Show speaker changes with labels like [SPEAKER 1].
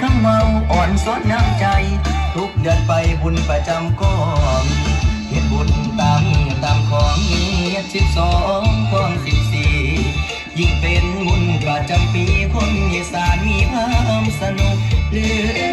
[SPEAKER 1] ข้าำ
[SPEAKER 2] เมาอ่อนสดน้ำ
[SPEAKER 1] ใจ ทุกเดือนไปบุญประจำกองเฮ็ดบุญตามตามของมีสิบสองของสิบสี่ยิ่งเป็นบุญประจำปีคนเยสานมีความสนุกเลือ